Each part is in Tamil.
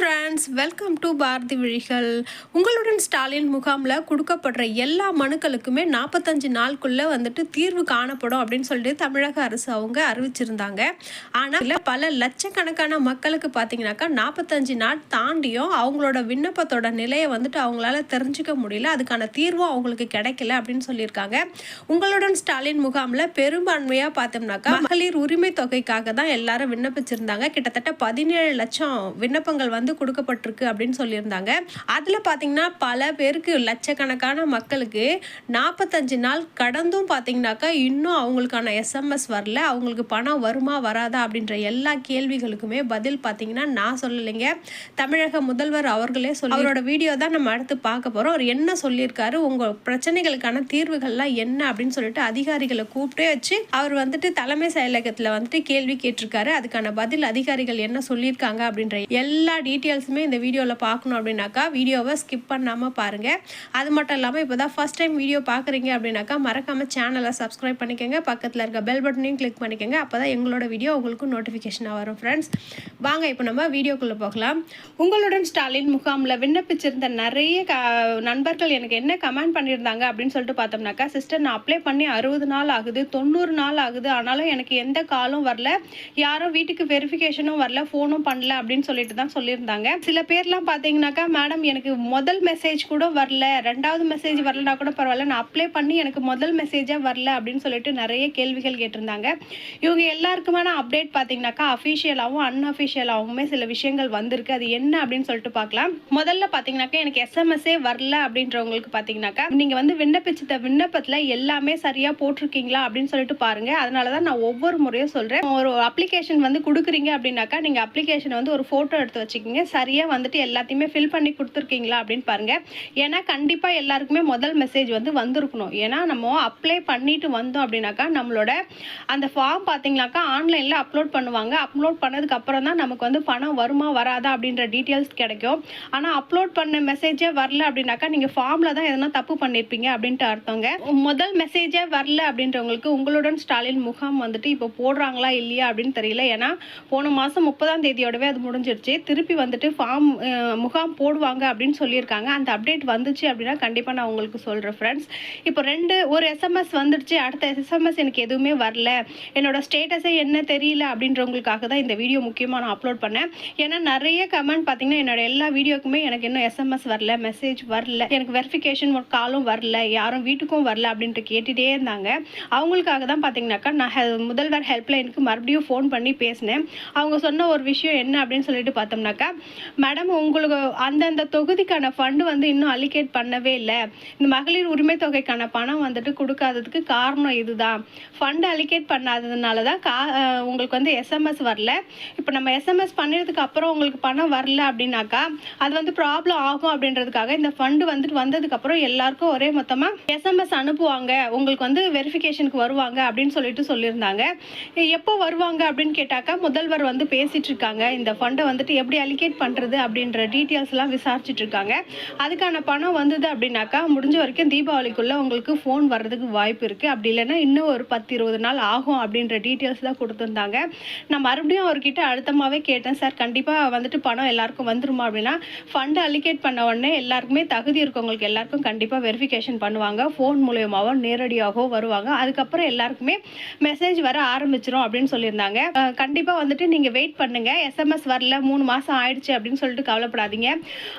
ஃப்ரெண்ட்ஸ் வெல்கம் டு பாரதி விழிகள். உங்களுடன் ஸ்டாலின் முகாமில் கொடுக்கப்படுற எல்லா மனுக்களுக்குமே நாற்பத்தஞ்சு நாளுக்குள்ளே வந்துட்டு தீர்வு காணப்படும் அப்படின்னு சொல்லிட்டு தமிழக அரசு அவங்க அறிவிச்சிருந்தாங்க. ஆனால் இல்லை பல லட்சக்கணக்கான மக்களுக்கு பார்த்தீங்கன்னாக்கா நாற்பத்தஞ்சு நாள் தாண்டியும் அவங்களோட விண்ணப்பத்தோட நிலையை வந்துட்டு அவங்களால தெரிஞ்சுக்க முடியல. அதுக்கான தீர்வும் அவங்களுக்கு கிடைக்கல அப்படின்னு சொல்லியிருக்காங்க. உங்களுடன் ஸ்டாலின் முகாமில் பெரும்பான்மையாக பார்த்தோம்னாக்கா மகளிர் உரிமை தொகைக்காக தான் எல்லாரும் விண்ணப்பிச்சிருந்தாங்க. கிட்டத்தட்ட பதினேழு லட்சம் விண்ணப்பங்கள் வந்து கொடுக்கப்பட்டிருக்கு அப்படின்னு சொல்லியிருந்தாங்க. அதில் பார்த்தீங்கன்னா பல பேருக்கு லட்சக்கணக்கான மக்களுக்கு நாற்பத்தஞ்சு நாள் கடந்தும் பார்த்தீங்கன்னாக்கா இன்னும் அவங்களுக்கான எஸ்எம்எஸ் வரல. அவங்களுக்கு பணம் வருமா வராதா அப்படின்ற எல்லா கேள்விகளுக்குமே பதில் பார்த்தீங்கன்னா நான் சொல்லலைங்க. தமிழக முதல்வர் அவர்களே சொல்லி அவரோட வீடியோ தான் நம்ம அடுத்து பார்க்க போகிறோம் அவர் என்ன சொல்லியிருக்காரு? உங்கள் பிரச்சனைகளுக்கான தீர்வுகள்லாம் என்ன அப்படின்னு சொல்லிட்டு அதிகாரிகளை கூப்பிட்டே வச்சு அவர் வந்துட்டு தலைமை செயலகத்தில் வந்துட்டு கேள்வி கேட்டிருக்காரு. அதுக்கான பதில் அதிகாரிகள் என்ன சொல்லியிருக்காங்க அப்படின்ற எல்லா டீட்டெயில்ஸுமே இந்த வீடியோவில் பார்க்கணும் அப்படின்னாக்கா வீடியோவை ஸ்கிப் பண்ணாமல் பாருங்கள் அது மட்டும் இல்லாமல் இப்போ தான் ஃபஸ்ட் டைம் வீடியோ பார்க்குறீங்க அப்படின்னாக்கா மறக்காமல் சேனலை சப்ஸ்கிரைப் பண்ணிக்கோங்க. பக்கத்தில் இருக்க பெல் பட்டனையும் கிளிக் பண்ணிக்கோங்க. அப்போ தான் எங்களோட வீடியோ உங்களுக்கு நோட்டிஃபிகேஷனாக வரும் ஃப்ரெண்ட்ஸ் வாங்க இப்போ நம்ம வீடியோக்குள்ளே போகலாம். உங்களுடன் ஸ்டாலின் முகாமில் விண்ணப்பிச்சிருந்த நிறைய க நண்பர்கள் எனக்கு என்ன கமெண்ட் பண்ணியிருந்தாங்க அப்படின்னு சொல்லிட்டு பார்த்தோம்னாக்கா சிஸ்டர் நான் அப்ளை பண்ணி அறுபது நாள் ஆகுது தொண்ணூறு நாள் ஆகுது. ஆனாலும் எனக்கு எந்த காலும் வரல. யாரும் வீட்டுக்கு வெரிஃபிகேஷனும் வரல ஃபோனும் பண்ணல அப்படின்னு சொல்லிட்டு தான் சொல்லியிருந்தாங்க. சில பேர்லாம் பார்த்தீங்கன்னாக்கா மேடம் எனக்கு முதல் மெசேஜ் கூட வரல. ரெண்டாவது மெசேஜ் வரலனா கூட பரவாயில்ல. நான் அப்ளை பண்ணி எனக்கு முதல் மெசேஜாக வரல. அப்படின்னு சொல்லிட்டு நிறைய கேள்விகள் கேட்டிருந்தாங்க. இவங்க எல்லாருக்குமான அப்டேட் பார்த்தீங்கன்னாக்கா அஃபிஷியலாகவும் அன்அஃபிஷியலாகவுமே சில விஷயங்கள் வந்திருக்கு. அது என்ன அப்படின்னு சொல்லிட்டு பார்க்கலாம் முதல்ல பார்த்தீங்கன்னாக்கா எனக்கு எஸ்எம்எஸ்ஸே வரல அப்படின்றவங்களுக்கு பார்த்தீங்கன்னாக்கா நீங்கள் வந்து விண்ணப்பிச்ச விண்ணப்பத்தில் எல்லாமே சரியாக போட்டிருக்கீங்களா? அப்படின்னு சொல்லிட்டு பாருங்கள் அதனால தான் நான் ஒவ்வொரு முறையும் சொல்கிறேன் ஒரு அப்ளிகேஷன் வந்து கொடுக்குறீங்க அப்படின்னாக்கா நீங்கள் அப்ளிகேஷனை வந்து ஒரு ஃபோட்டோ எடுத்து வச்சுக்கோங்க. சரியாக வந்துட்டு எல்லாத்தையுமே ஃபில் பண்ணி கொடுத்துருக்கீங்களா அப்படின்னு பாருங்க. ஏன்னா கண்டிப்பாக எல்லாருக்குமே முதல் மெசேஜ் வந்து வந்திருக்கணும். ஏன்னா நம்ம அப்ளை பண்ணிட்டு வந்தோம் அப்படின்னாக்கா நம்மளோட அந்த ஃபார்ம் பார்த்தீங்கன்னாக்கா ஆன்லைனில் அப்லோட் பண்ணுவாங்க. அப்லோட் பண்ணதுக்கு அப்புறம் தான் நமக்கு வந்து பணம் வருமா வராதா அப்படின்ற டீட்டெயில்ஸ் கிடைக்கும். ஆனால் அப்லோட் பண்ண மெசேஜே வரல அப்படின்னாக்கா நீங்கள் ஃபார்மில் தான் எதனா தப்பு பண்ணியிருப்பீங்க அப்படின்ட்டு அர்த்தங்க. முதல் மெசேஜே வரல அப்படின்றவங்களுக்கு உங்களுடன் ஸ்டாலின் முகாம் வந்துட்டு இப்போ போடுறாங்களா இல்லையா அப்படின்னு தெரியல. ஏன்னா போன மாதம் முப்பதாம் தேதியோடவே அது முடிஞ்சிருச்சு. திருப்பி வந்துட்டு ஃபார்ம் முகாம் போடுவாங்க அப்படின்னு சொல்லியிருக்காங்க. அந்த அப்டேட் வந்துச்சு அப்படின்னா கண்டிப்பாக நான் உங்களுக்கு சொல்கிறேன் ஃப்ரெண்ட்ஸ் இப்போ ரெண்டு ஒரு எஸ்எம்எஸ் வந்துடுச்சு அடுத்த எஸ்எம்எஸ் எனக்கு எதுவுமே வரல. என்னோட ஸ்டேட்டஸே என்ன தெரியல அப்படின்றவங்களுக்காக தான் இந்த வீடியோ முக்கியமாக நான் அப்லோட் பண்ணேன். ஏன்னா நிறைய கமெண்ட் பார்த்தீங்கன்னா என்னோட எல்லா வீடியோக்குமே எனக்கு இன்னும் எஸ்எம்எஸ் வரல மெசேஜ் வரல. எனக்கு வெரிஃபிகேஷன் காலும் வரல யாரும் வீட்டுக்கும் வரல அப்படின்ட்டு கேட்டுகிட்டே இருந்தாங்க. அவங்களுக்காக தான் பார்த்தீங்கன்னாக்கா நான் முதல்வர் ஹெல்ப்லைனுக்கு மறுபடியும் ஃபோன் பண்ணி பேசினேன். அவங்க சொன்ன ஒரு விஷயம் என்ன அப்படின்னு சொல்லிட்டு பார்த்தோம்னாக்கா மேடம் உங்களுக்கு அந்தந்த தொகுதிக்கான ஃபண்டு வந்து இன்னும் அலிகேட் பண்ணவே இல்லை. இந்த மகளிர் உரிமை தொகைக்கான பணம் வந்துட்டு கொடுக்காததுக்கு காரணம் இதுதான். ஃபண்டு அலிகேட் பண்ணாததுனால தான் கா உங்களுக்கு வந்து எஸ்எம்எஸ் வரல. இப்போ நம்ம எஸ்எம்எஸ் பண்ணதுக்கு அப்புறம் உங்களுக்கு பணம் வரல அப்படின்னாக்கா அது வந்து ப்ராப்ளம் ஆகும் அப்படின்றதுக்காக இந்த ஃபண்டு வந்துட்டு வந்ததுக்கப்புறம் எல்லாருக்கும் ஒரே மொத்தமாக எஸ்எம்எஸ் அனுப்புவாங்க. உங்களுக்கு வந்து வெரிஃபிகேஷனுக்கு வருவாங்க அப்படின்னு சொல்லிட்டு சொல்லியிருந்தாங்க. எப்போ வருவாங்க அப்படின்னு கேட்டாக்கா முதல்வர் வந்து பேசிட்டு இருக்காங்க. இந்த ஃபண்டை வந்துட்டு எப்படி அலிகேட் பண்ணுறது அப்படின்ற டீட்டெயில்ஸ்லாம் விசாரிச்சுட்டு இருக்காங்க. அதுக்கான பணம் வந்தது அப்படின்னாக்கா முடிஞ்ச வரைக்கும் தீபாவளிக்குள்ளே உங்களுக்கு ஃபோன் வர்றதுக்கு வாய்ப்பு இருக்குது அப்படி இல்லைன்னா இன்னும் ஒரு பத்து இருபது நாள் ஆகும் அப்படின்ற டீட்டெயில்ஸ் தான் கொடுத்துருந்தாங்க. நான் மறுபடியும் அவர்கிட்ட அழுத்தமாகவே கேட்டேன் சார் கண்டிப்பாக வந்துட்டு பணம் எல்லாருக்கும் வந்துருமா? அப்படின்னா ஃபண்டு அலிகேட் பண்ண உடனே எல்லாருக்குமே தகுதி இருக்கவங்களுக்கு எல்லாருக்கும் கண்டிப்பாக வெரிஃபிகேஷன் பண்ணுவாங்க. ஃபோன் மூலியமாகவோ நேரடியாகவோ வருவாங்க. அதுக்கப்புறம் எல்லாருக்குமே மெசேஜ் வர ஆரம்பிச்சிரும் அப்படின்னு சொல்லியிருந்தாங்க. கண்டிப்பாக வந்துட்டு நீங்கள் வெயிட் பண்ணுங்கள் எஸ்எம்எஸ் வரல மூணு மாதம் மாசம் ஆயிடுச்சு அப்படின்னு சொல்லிட்டு கவலைப்படாதீங்க.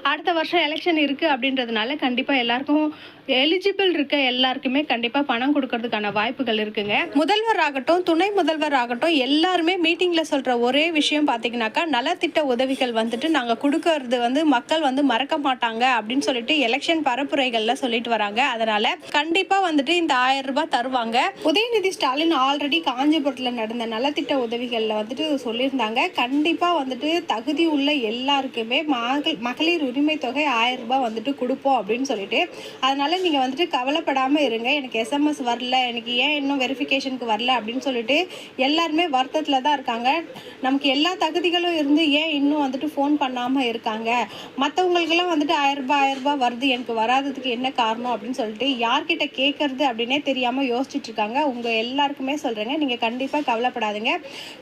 அடுத்த வருஷம் எலெக்ஷன் இருக்கு அப்படின்றதுனால கண்டிப்பா எல்லாருக்கும் எலிஜிபிள் இருக்க எல்லாருக்குமே கண்டிப்பா பணம் கொடுக்கறதுக்கான வாய்ப்புகள் இருக்குங்க. முதல்வர் ஆகட்டும் துணை முதல்வர் ஆகட்டும் எல்லாருமே மீட்டிங்ல சொல்ற ஒரே விஷயம் பாத்தீங்கன்னாக்கா நலத்திட்ட உதவிகள் வந்துட்டு நாங்க கொடுக்கறது வந்து மக்கள் வந்து மறக்க மாட்டாங்க அப்படின்னு சொல்லிட்டு எலெக்ஷன் பரப்புரைகள்ல சொல்லிட்டு வராங்க. அதனால கண்டிப்பா வந்துட்டு இந்த ஆயிரம் ரூபாய் தருவாங்க. உதயநிதி ஸ்டாலின் ஆல்ரெடி காஞ்சிபுரத்தில் நடந்த நலத்திட்ட உதவிகளில் வந்துட்டு சொல்லியிருந்தாங்க. கண்டிப்பாக வந்துட்டு தகுதி உள்ள எல்லாருக்குமே மகள் மகளிர் உரிமை தொகை ஆயிரம் ரூபாய் வந்துட்டு கொடுப்போம் அப்படின்னு சொல்லிட்டு. அதனால நீங்கள் வந்துட்டு கவலைப்படாமல் இருங்க. எனக்கு எஸ்எம்எஸ் வரல. எனக்கு ஏன் இன்னும் வெரிஃபிகேஷனுக்கு வரல அப்படின்னு சொல்லிட்டு எல்லாருமே வருத்தத்தில் தான் இருக்காங்க. நமக்கு எல்லா தகுதிகளும் இருந்து ஏன் இன்னும் வந்துட்டு ஃபோன் பண்ணாமல் இருக்காங்க? மற்றவங்களுக்கெல்லாம் வந்துட்டு ஆயிரம் ரூபாய் ஆயிரம் ரூபாய் வருது. எனக்கு வராததுக்கு என்ன காரணம் அப்படின்னு சொல்லிட்டு யார்கிட்ட கேட்கறது அப்படின்னே தெரியாமல் யோசிச்சுட்டு இருக்காங்க. உங்கள் எல்லாருக்குமே சொல்கிறேங்க நீங்கள் கண்டிப்பாக கவலைப்படாதீங்க.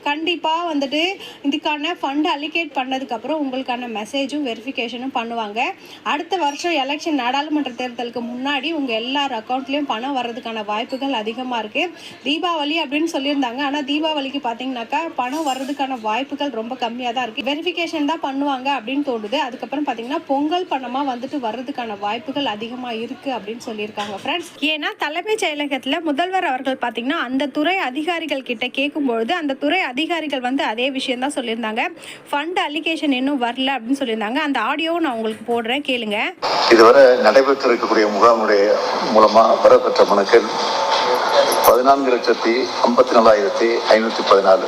கண்டிப்பாக வந்துட்டு இதுக்கான ஃபண்ட் அலிகேட் பண்ணதுக்கு அதுக்கப்புறம் உங்களுக்கான மெசேஜும் வெரிஃபிகேஷனும் பண்ணுவாங்க. அடுத்த வருஷம் எலெக்ஷன் நாடாளுமன்ற தேர்தலுக்கு முன்னாடி உங்கள் எல்லார் அக்கௌண்ட்லேயும் பணம் வர்றதுக்கான வாய்ப்புகள் அதிகமாக இருக்குது தீபாவளி அப்படின்னு சொல்லியிருந்தாங்க. ஆனால் தீபாவளிக்கு பார்த்தீங்கன்னாக்கா பணம் வர்றதுக்கான வாய்ப்புகள் ரொம்ப கம்மியாக தான் இருக்குது வெரிஃபிகேஷன் தான் பண்ணுவாங்க அப்படின்னு தோணுது. அதுக்கப்புறம் பார்த்தீங்கன்னா பொங்கல் பணமாக வந்துட்டு வர்றதுக்கான வாய்ப்புகள் அதிகமாக இருக்குது அப்படின்னு சொல்லியிருக்காங்க ஃப்ரெண்ட்ஸ் ஏன்னா தலைமைச் செயலகத்தில் முதல்வர் அவர்கள் பார்த்தீங்கன்னா அந்த துறை அதிகாரிகள் கிட்ட கேட்கும்பொழுது அந்த துறை அதிகாரிகள் வந்து அதே விஷயம் தான் சொல்லியிருந்தாங்க. ஃபண்ட் அலிகேஷன் இன்னும் வரல அப்படின்னு சொல்லியிருந்தாங்க. அந்த ஆடியோவும் நான் உங்களுக்கு போடுறேன். கேளுங்க. இதுவரை நடைபெற்றிருக்கக்கூடிய முகாமுடைய மூலமா பெறப்பெற்ற மனுக்கள் பதினான்கு லட்சத்தி ஐம்பத்தி நாலாயிரத்தி ஐநூத்தி பதினாலு.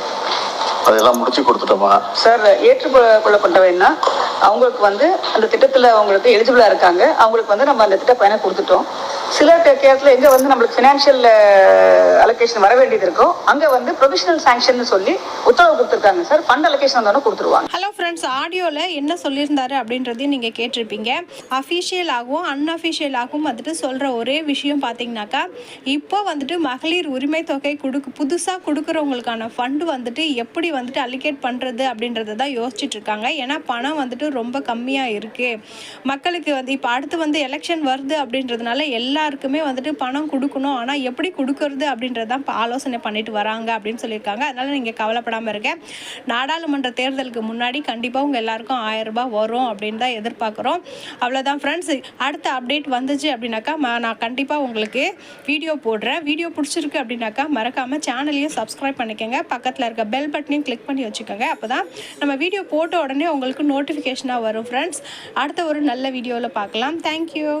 அதெல்லாம் முடிச்சு கொடுத்துட்டோமா? சார் ஏற்றுக்கொள்ளப்பட்டவைன்னா அவங்களுக்கு வந்து அந்த திட்டத்தில் அவங்களுக்கு எலிஜிபிளாக இருக்காங்க. அவங்களுக்கு வந்து நம்ம அந்த திட்ட பயனை கொடுத்துட்டோம். சில கேரத்தில் எங்கே வந்து நம்மளுக்கு ஃபினான்ஷியல் அலோகேஷன் வர வேண்டியது இருக்கோ அங்கே வந்து ப்ரொவிஷனல் சாங்ஷன் சொல்லி உத்தரவு கொடுத்துருக்காங்க. சார் ஃபண்ட் அலோகேஷன் வந்தோடனே கொடுத்துருவாங்க. ஹலோ ஃப்ரெண்ட்ஸ் ஆடியோவில் என்ன சொல்லியிருந்தாரு அப்படின்றதையும் நீங்கள் கேட்டிருப்பீங்க. அஃபிஷியலாகவும் அன்அஃபிஷியலாகவும் வந்துட்டு சொல்கிற ஒரே விஷயம் பார்த்தீங்கன்னாக்கா இப்போ வந்துட்டு மகளிர் உரிமை தொகை கொடுக்கு புதுசாக கொடுக்குறவங்களுக்கான ஃபண்டு வந்துட்டு எப்படி வந்துட்டு அலிகேட் பண்ணுறது அப்படின்றத தான் யோசிச்சுட்டு இருக்காங்க. ஏன்னா பணம் வந்துட்டு ரொம்ப கம்மியாக இருக்குது மக்களுக்கு வந்து இப்போ அடுத்து வந்து எலெக்ஷன் வருது அப்படின்றதுனால எல்லாருக்குமே வந்துட்டு பணம் கொடுக்கணும். ஆனால் எப்படி கொடுக்கறது அப்படின்றதான் இப்போ ஆலோசனை பண்ணிட்டு வராங்க அப்படின்னு சொல்லியிருக்காங்க. அதனால் நீங்கள் கவலைப்படாமல் இருக்கேன் நாடாளுமன்ற தேர்தலுக்கு முன்னாடி கண்டிப்பாக உங்கள் எல்லாருக்கும் ஆயிரம் ரூபாய் வரும் அப்படின்னு தான் எதிர்பார்க்குறோம். அவ்வளோதான் ஃப்ரெண்ட்ஸ் அடுத்த அப்டேட் வந்துச்சு அப்படின்னாக்கா நான் கண்டிப்பாக உங்களுக்கு வீடியோ போடுறேன். வீடியோ பிடிச்சிருக்கு அப்படின்னாக்கா மறக்காமல் சேனலையும் சப்ஸ்கிரைப் பண்ணிக்கோங்க. பக்கத்தில் இருக்க பெல் பட்டனையும் கிளிக் பண்ணி வச்சுக்கோங்க. அப்போ தான் நம்ம வீடியோ போட்ட உடனே உங்களுக்கு நோட்டிஃபிகேஷனாக வரும் ஃப்ரெண்ட்ஸ் அடுத்த ஒரு நல்ல வீடியோவில் பார்க்கலாம். தேங்க்யூ